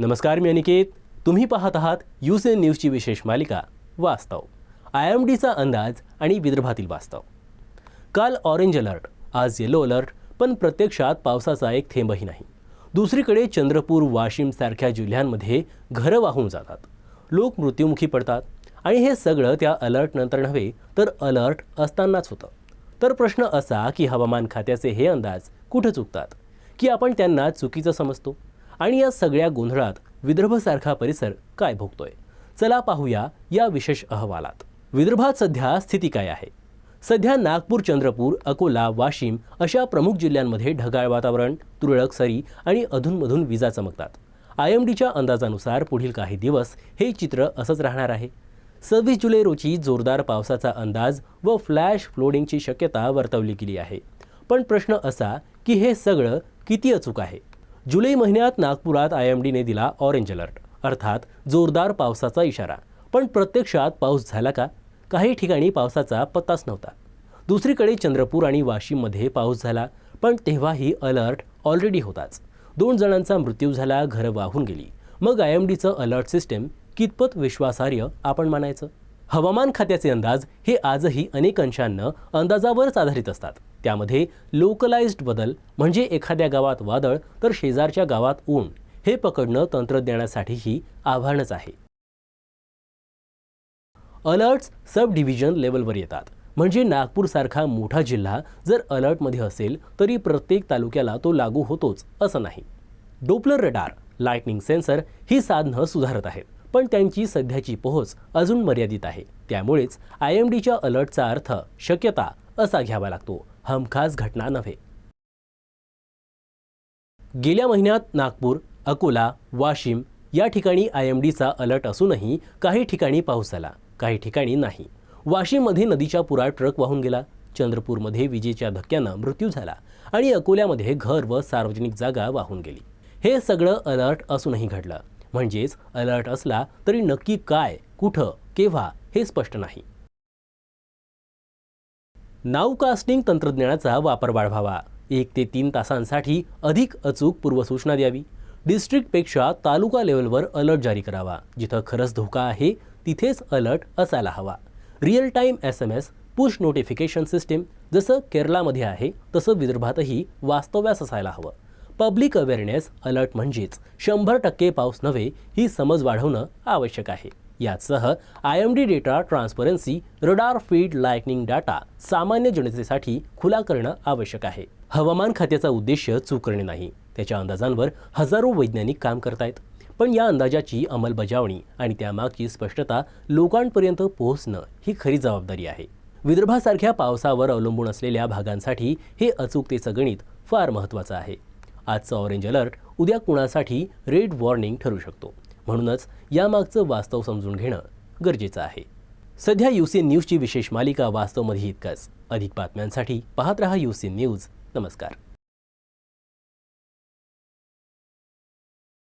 नमस्कार मी अनिकेत. तुम्ही पाहत आहात यूसे न्यूजची विशेष मालिका वास्तव. आय एम डीचा अंदाज आणि विदर्भातील वास्तव. काल ऑरेंज अलर्ट आज येलो अलर्ट पण प्रत्यक्षात पावसाचा एक थेंबही नाही. दुसरीकडे चंद्रपूर वाशिम सारख्या जिल्ह्यांमध्ये घरं वाहून जातात. लोक मृत्युमुखी पडतात. आणि हे सगळं त्या अलर्टनंतर नव्हे तर अलर्ट असतानाच होतं. तर प्रश्न असा की हवामान खात्याचे हे अंदाज कुठं चुकतात? की आपण त्यांना चुकीचं समजतो? आणि या सगळ्या गोंधळात विदर्भसारखा परिसर काय भोगतोय? चला पाहूया या विशेष अहवालात. विदर्भात सध्या स्थिती काय आहे? सध्या नागपूर चंद्रपूर अकोला वाशिम अशा प्रमुख जिल्ह्यांमध्ये ढगाळ वातावरण तुरळक सरी आणि अधूनमधून विजा चमकतात. आय एम डीच्या अंदाजानुसार पुढील काही दिवस हे चित्र असंच राहणार आहे. सव्वीस जुलै रोजी जोरदार पावसाचा अंदाज व फ्लॅश फ्लोडिंगची शक्यता वर्तवली गेली आहे. पण प्रश्न असा की हे सगळं किती अचूक आहे? जुलै महिन्यात नागपुरात आय एम डीने दिला ऑरेंज अलर्ट अर्थात जोरदार पावसाचा इशारा. पण प्रत्यक्षात पाऊस झाला का? काही ठिकाणी पावसाचा पत्ताच नव्हता. दुसरीकडे चंद्रपूर आणि वाशिममध्ये पाऊस झाला पण तेव्हाही अलर्ट ऑलरेडी होताच. दोन जणांचा मृत्यू झाला घरं वाहून गेली. मग आय एम डीचं अलर्ट सिस्टम कितपत विश्वासार्ह आपण मानायचं? हवामान खात्याचे अंदाज हे आजही अनेक अंशांना अंदाजावरच आधारित असतात. त्यामध्ये लोकलाइज्ड बदल म्हणजे एखाद्या गावात वादळ तर शेजारच्या गावात ऊन हे पकडणं तंत्रज्ञानासाठीही आव्हानच आहे. अलर्ट्स सब डिव्हिजन लेवलवर येतात. म्हणजे नागपूरसारखा मोठा जिल्हा जर अलर्टमध्ये असेल तरी प्रत्येक तालुक्याला तो लागू होतोच असं नाही. डोपलर रडार लाइटनिंग सेन्सर ही साधनं सुधारत आहेत पण त्यांची सध्याची पोहोच अजून मर्यादित आहे. त्यामुळेच आय एम डीच्या अलर्टचा अर्थ शक्यता असा घ्यावा लागतो. हमखास घटना नव्हे. गेल्या महिन्यात नागपूर अकोला वाशिम या ठिकाणी आय एम डीचा अलर्ट असूनही काही ठिकाणी पाऊस आला काही ठिकाणी नाही. वाशिममध्ये नदीच्या पुरात ट्रक वाहून गेला. चंद्रपूरमध्ये विजेच्या धक्क्यानं मृत्यू झाला आणि अकोल्यामध्ये घर व सार्वजनिक जागा वाहून गेली. हे सगळं अलर्ट असूनही घडलं. म्हणजेच अलर्ट असला तरी नक्की काय कुठं केव्हा हे स्पष्ट नाही. नाव कास्टिंग तंत्रज्ञानाचा वापर वाढवावा. एक ते तीन तासांसाठी अधिक अचूक पूर्वसूचना द्यावी. डिस्ट्रिक्टपेक्षा तालुका लेवलवर अलर्ट जारी करावा. जिथं खरंच धोका आहे तिथेच अलर्ट असायला हवा. Real time S M S push notification system जसं केरळामध्ये आहे तसं विदर्भातही वास्तव्यास असायला हवं. पब्लिक अवेअरनेस अलर्ट म्हणजेच शंभर टक्के पाऊस नव्हे ही समज वाढवणं आवश्यक आहे. याचसह I M D data transparency radar feed lightning data सामान्य जनतेसाठी खुला करणं आवश्यक आहे. हवामान खात्याचा उद्देश चूक करणे नाही. त्याच्या अंदाजांवर हजारो वैज्ञानिक काम करतायत. पण या अंदाजाची अंमलबजावणी आणि त्यामागची स्पष्टता लोकांपर्यंत पोहोचणं ही खरी जबाबदारी आहे. विदर्भासारख्या पावसावर अवलंबून असलेल्या भागांसाठी हे अचूकतेचं गणित फार महत्त्वाचं आहे. आजचा ऑरेंज अलर्ट उद्या कुणासाठी? रेड वॉर्निंग ठरू शकतो. म्हणूनच यामागचं वास्तव समजून घेणं गरजेचं आहे. सध्या युसी न्यूजची विशेष मालिका वास्तवमध्ये इतकंच. अधिक बातम्यांसाठी पाहत रहा युसी न्यूज. नमस्कार.